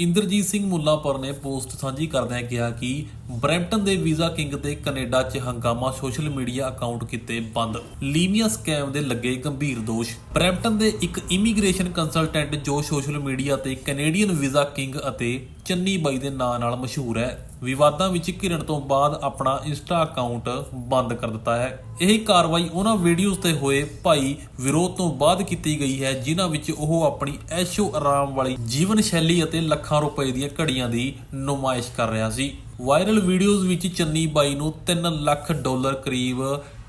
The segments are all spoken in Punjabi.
ਇੰਦਰਜੀਤ ਸਿੰਘ ਮੁੱਲਾਪੁਰ ਨੇ ਪੋਸਟ ਸਾਂਝੀ ਕਰਦਿਆਂ ਕਿਹਾ ਕਿ ਬਰੈਂਪਟਨ ਦੇ ਵੀਜ਼ਾ ਕਿੰਗ ਤੇ ਕੈਨੇਡਾ 'ਚ ਹੰਗਾਮਾ ਸੋਸ਼ਲ ਮੀਡੀਆ ਅਕਾਊਂਟ ਕੀਤੇ ਬੰਦ। ਲੀਮੀਆ ਸਕੈਮ ਦੇ ਲੱਗੇ ਗੰਭੀਰ ਦੋਸ਼। ਬਰੈਂਪਟਨ ਦੇ ਇੱਕ ਇਮੀਗ੍ਰੇਸ਼ਨ ਕੰਸਲਟੈਂਟ ਜੋ ਸੋਸ਼ਲ ਮੀਡੀਆ ਤੇ ਕੈਨੇਡੀਅਨ ਵੀਜ਼ਾ ਕਿੰਗ ਅਤੇ ਚੰਨੀ ਬਾਈ ਦੇ ਨਾਂ ਨਾਲ ਮਸ਼ਹੂਰ ਹੈ, ਵਿਵਾਦਾਂ ਵਿੱਚ ਘਿਰਣ ਤੋਂ ਬਾਅਦ ਆਪਣਾ ਇੰਸਟਾ ਅਕਾਊਂਟ ਬੰਦ ਕਰ ਦਿੱਤਾ ਹੈ। ਇਹ ਕਾਰਵਾਈ ਉਹਨਾਂ ਵੀਡੀਓਜ਼ ਤੇ ਹੋਏ ਭਾਈ ਵਿਰੋਧ ਤੋਂ ਬਾਅਦ ਕੀਤੀ ਗਈ ਹੈ, ਜਿਨ੍ਹਾਂ ਵਿੱਚ ਉਹ ਆਪਣੀ ਐਸ਼ੋ ਆਰਾਮ ਵਾਲੀ ਜੀਵਨ ਸ਼ੈਲੀ ਅਤੇ ਲੱਖਾਂ ਰੁਪਏ ਦੀਆਂ ਘੜੀਆਂ ਦੀ ਨੁਮਾਇਸ਼ ਕਰ ਰਿਹਾ ਸੀ। ਵਾਇਰਲ ਵੀਡੀਓਜ਼ ਵਿੱਚ ਚੰਨੀ ਬਾਈ ਨੂੰ 3 ਲੱਖ ਡਾਲਰ ਕਰੀਬ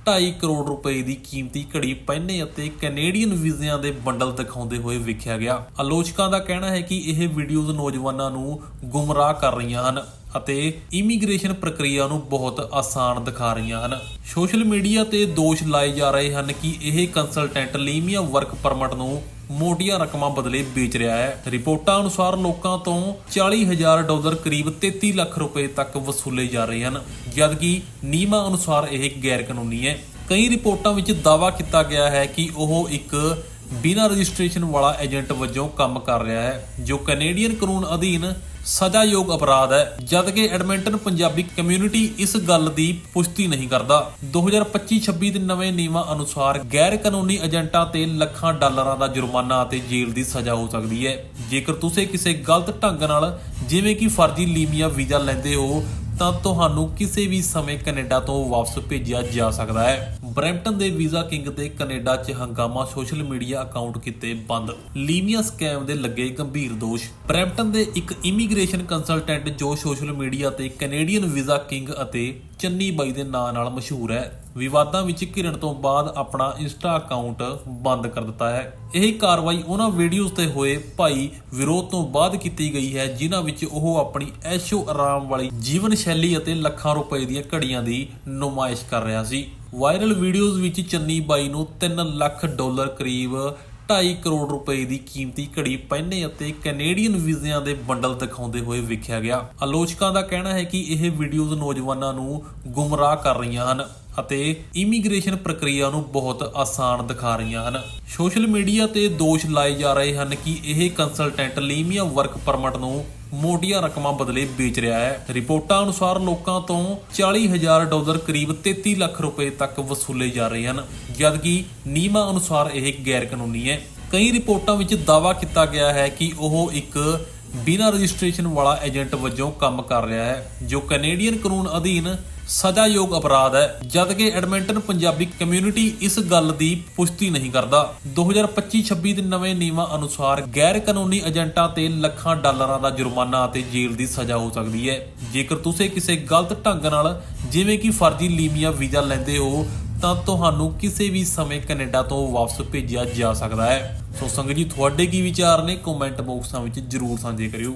2.5 ਕਰੋੜ ਰੁਪਏ ਦੀ ਕੀਮਤੀ ਘੜੀ ਪਹਿਨੇ ਅਤੇ ਕੈਨੇਡੀਅਨ ਵੀਜ਼ਿਆਂ ਦੇ ਬੰਡਲ ਦਿਖਾਉਂਦੇ ਹੋਏ ਵੇਖਿਆ ਗਿਆ। ਆਲੋਚਕਾਂ ਦਾ ਕਹਿਣਾ ਹੈ ਕਿ ਇਹ ਵੀਡੀਓਜ਼ ਨੌਜਵਾਨਾਂ ਨੂੰ ਗੁੰਮਰਾਹ ਕਰ ਰਹੀਆਂ ਹਨ ਅਤੇ ਇਮੀਗ੍ਰੇਸ਼ਨ ਪ੍ਰਕਿਰਿਆ ਨੂੰ ਬਹੁਤ ਆਸਾਨ ਦਿਖਾ ਰਹੀਆਂ ਹਨ। ਸੋਸ਼ਲ ਮੀਡੀਆ ਤੇ ਦੋਸ਼ ਲਾਏ ਜਾ ਰਹੇ ਹਨ ਕਿ ਇਹ ਕੰਸਲਟੈਂਟ ਲੀਮੀਆ ਵਰਕ ਪਰਮਿਟ ਨੂੰ ਮੋਟੀਆਂ ਰਕਮਾਂ ਬਦਲੇ ਵੇਚ ਰਿਹਾ ਹੈ। ਰਿਪੋਰਟਾਂ ਅਨੁਸਾਰ ਲੋਕਾਂ ਤੋਂ 40000 ਡਾਲਰ ਕਰੀਬ 33 ਲੱਖ ਰੁਪਏ ਤੱਕ ਵਸੂਲੇ ਜਾ ਰਹੇ ਹਨ। ਜਦਕਿ ਨਿਯਮਾਂ ਅਨੁਸਾਰ ਇਹ ਗੈਰ ਕਾਨੂੰਨੀ ਹੈ। ਕਈ ਰਿਪੋਰਟਾਂ ਵਿੱਚ ਦਾਅਵਾ ਕੀਤਾ ਗਿਆ ਹੈ ਕਿ ਉਹ ਇੱਕ ਬਿਨਾਂ ਰਜਿਸਟ੍ਰੇਸ਼ਨ ਵਾਲਾ ਏਜੰਟ ਵਜੋਂ ਕੰਮ ਕਰ ਰਿਹਾ ਹੈ, ਜੋ ਕੈਨੇਡੀਅਨ ਕਾਨੂੰਨ ਅਧੀਨ ਸਜ਼ਾਯੋਗ ਅਪਰਾਧ ਹੈ, ਜਦਕਿ ਐਡਮਿੰਟਨ ਪੰਜਾਬੀ ਕਮਿਊਨਿਟੀ ਇਸ ਗੱਲ ਦੀ ਪੁਸ਼ਟੀ ਨਹੀਂ ਕਰਦਾ। 2025-26 ਦੇ ਨਵੇਂ ਨਿਯਮਾਂ ਅਨੁਸਾਰ ਗੈਰ ਕਾਨੂੰਨੀ ਏਜੰਟਾਂ ਤੇ ਲੱਖਾਂ ਡਾਲਰਾਂ ਦਾ ਜੁਰਮਾਨਾ ਅਤੇ ਜੇਲ੍ਹ ਦੀ ਸਜ਼ਾ ਹੋ ਸਕਦੀ ਹੈ। ਜੇਕਰ ਤੁਸੀਂ ਕਿਸੇ ਗਲਤ ਢੰਗ ਨਾਲ ਜਿਵੇਂ ਕਿ ਫਰਜ਼ੀ ਲੀਮੀਆ ਵੀਜ਼ਾ ਲੈਂਦੇ ਹੋ, ਤਾਂ ਤੁਹਾਨੂੰ ਕਿਸੇ ਵੀ ਸਮੇਂ ਕੈਨੇਡਾ ਤੋਂ ਵਾਪਸ ਭੇਜਿਆ ਜਾ ਸਕਦਾ ਹੈ। ਬਰੈਂਪਟਨ ਦੇ ਵੀਜ਼ਾ ਕਿੰਗ ਤੇ ਕੈਨੇਡਾ 'ਚ ਹੰਗਾਮਾ ਸੋਸ਼ਲ ਮੀਡੀਆ ਅਕਾਊਂਟ ਕੀਤੇ ਬੰਦ। ਲੀਮੀਆ ਸਕੈਮ ਦੇ ਲੱਗੇ ਗੰਭੀਰ ਦੋਸ਼। ਬਰੈਂਪਟਨ ਦੇ ਇੱਕ ਇਮੀਗ੍ਰੇਸ਼ਨ ਕੰਸਲਟੈਂਟ ਜੋ ਸੋਸ਼ਲ ਮੀਡੀਆ ਤੇ ਕੈਨੇਡੀਅਨ ਵੀਜ਼ਾ ਕਿੰਗ ਅਤੇ ਚੰਨੀ ਬਾਈ ਦੇ ਨਾਂ ਨਾਲ ਮਸ਼ਹੂਰ ਹੈ, ਵਿਵਾਦਾਂ ਵਿੱਚ ਘਿਰਣ ਤੋਂ ਬਾਅਦ ਆਪਣਾ ਇੰਸਟਾ ਅਕਾਊਂਟ ਬੰਦ ਕਰ ਦਿੱਤਾ ਹੈ। ਇਹ ਕਾਰਵਾਈ ਉਹਨਾਂ ਵੀਡੀਓਜ਼ ਤੇ ਹੋਏ ਭਾਈ ਵਿਰੋਧ ਤੋਂ ਬਾਅਦ ਕੀਤੀ ਗਈ ਹੈ, ਜਿਨ੍ਹਾਂ ਵਿੱਚ ਉਹ ਆਪਣੀ ਐਸ਼ੋ ਆਰਾਮ ਵਾਲੀ ਜੀਵਨ ਸ਼ੈਲੀ ਅਤੇ ਲੱਖਾਂ ਰੁਪਏ ਦੀਆਂ ਘੜੀਆਂ ਦੀ ਨੁਮਾਇਸ਼ ਕਰ ਰਿਹਾ ਸੀ। ਵਾਇਰਲ ਵੀਡੀਓਜ਼ ਵਿੱਚ ਚੰਨੀ ਬਾਈ ਨੂੰ 3 ਲੱਖ ਡਾਲਰ ਕਰੀਬ 2.5 ਕਰੋੜ ਰੁਪਏ ਦੀ ਕੀਮਤੀ ਘੜੀ ਪਹਿਨੇ ਅਤੇ ਕੈਨੇਡੀਅਨ ਵੀਜ਼ਿਆਂ ਦੇ ਬੰਡਲ ਦਿਖਾਉਂਦੇ ਹੋਏ ਵੇਖਿਆ ਗਿਆ। ਆਲੋਚਕਾਂ ਦਾ ਕਹਿਣਾ ਹੈ ਕਿ ਇਹ ਵੀਡੀਓਜ਼ ਨੌਜਵਾਨਾਂ ਨੂੰ ਗੁੰਮਰਾਹ ਕਰ ਰਹੀਆਂ ਹਨ ਅਤੇ ਇਮੀਗ੍ਰੇਸ਼ਨ ਪ੍ਰਕਿਰਿਆ ਨੂੰ ਬਹੁਤ ਆਸਾਨ ਦਿਖਾ ਰਹੀਆਂ ਹਨ। ਸੋਸ਼ਲ ਮੀਡੀਆ ਤੇ ਦੋਸ਼ ਲਾਏ ਜਾ ਰਹੇ ਹਨ ਕਿ ਇਹ ਕੰਸਲਟੈਂਟ ਲੀਮੀਆ ਵਰਕ ਪਰਮਿਟ ਨੂੰ ਮੋਟੀਆਂ ਰਕਮਾਂ ਬਦਲੇ ਵੇਚ ਰਿਹਾ ਹੈ। ਰਿਪੋਰਟਾਂ ਅਨੁਸਾਰ ਲੋਕਾਂ ਤੋਂ 40000 ਡਾਲਰ ਕਰੀਬ 33 ਲੱਖ ਰੁਪਏ ਤੱਕ ਵਸੂਲੇ ਜਾ ਰਹੇ ਹਨ। ਜਦਕਿ ਨਿਯਮਾਂ ਅਨੁਸਾਰ ਇਹ ਗੈਰ ਕਾਨੂੰਨੀ ਹੈ। ਕਈ ਰਿਪੋਰਟਾਂ ਵਿੱਚ ਦਾਅਵਾ ਕੀਤਾ ਗਿਆ ਹੈ ਕਿ ਉਹ ਇੱਕ ਬਿਨਾਂ ਰਜਿਸਟ੍ਰੇਸ਼ਨ ਵਾਲਾ ਏਜੰਟ ਵਜੋਂ ਕੰਮ ਕਰ ਰਿਹਾ ਹੈ, ਜੋ ਕੈਨੇਡੀਅਨ ਕਾਨੂੰਨ ਅਧੀਨ ਸਜ਼ਾਯੋਗ ਅਪਰਾਧ ਹੈ ਜਦਕਿ ਐਡਮਿੰਟਨ ਪੰਜਾਬੀ ਕਮਿਊਨਿਟੀ ਇਸ ਗੱਲ ਦੀ ਪੁਸ਼ਟੀ ਨਹੀਂ ਕਰਦਾ। 2025-26 ਦੇ ਨਵੇਂ ਨਿਯਮਾਂ ਅਨੁਸਾਰ ਗੈਰ ਕਾਨੂੰਨੀ ਏਜੰਟਾਂ ਤੇ ਲੱਖਾਂ ਡਾਲਰਾਂ ਦਾ ਜੁਰਮਾਨਾ ਅਤੇ ਜੇਲ੍ਹ ਦੀ ਸਜ਼ਾ ਹੋ ਸਕਦੀ ਹੈ। ਜੇਕਰ ਤੁਸੀਂ ਕਿਸੇ ਗਲਤ ਢੰਗ ਨਾਲ ਜਿਵੇਂ ਕਿ ਫਰਜ਼ੀ ਲੀਮੀਆ ਵੀਜ਼ਾ ਲੈਂਦੇ ਹੋ, ਤਾਂ ਤੁਹਾਨੂੰ ਕਿਸੇ ਵੀ ਸਮੇਂ ਕੈਨੇਡਾ ਤੋਂ ਵਾਪਸ ਭੇਜਿਆ ਜਾ ਸਕਦਾ ਹੈ। ਸੋ ਸੰਗਤ ਜੀ, ਤੁਹਾਡੇ ਕੀ ਵਿਚਾਰ ਨੇ? ਕਮੈਂਟ ਬਾਕਸਾਂ ਵਿੱਚ ਜਰੂਰ ਸਾਂਝੇ ਕਰਿਓ।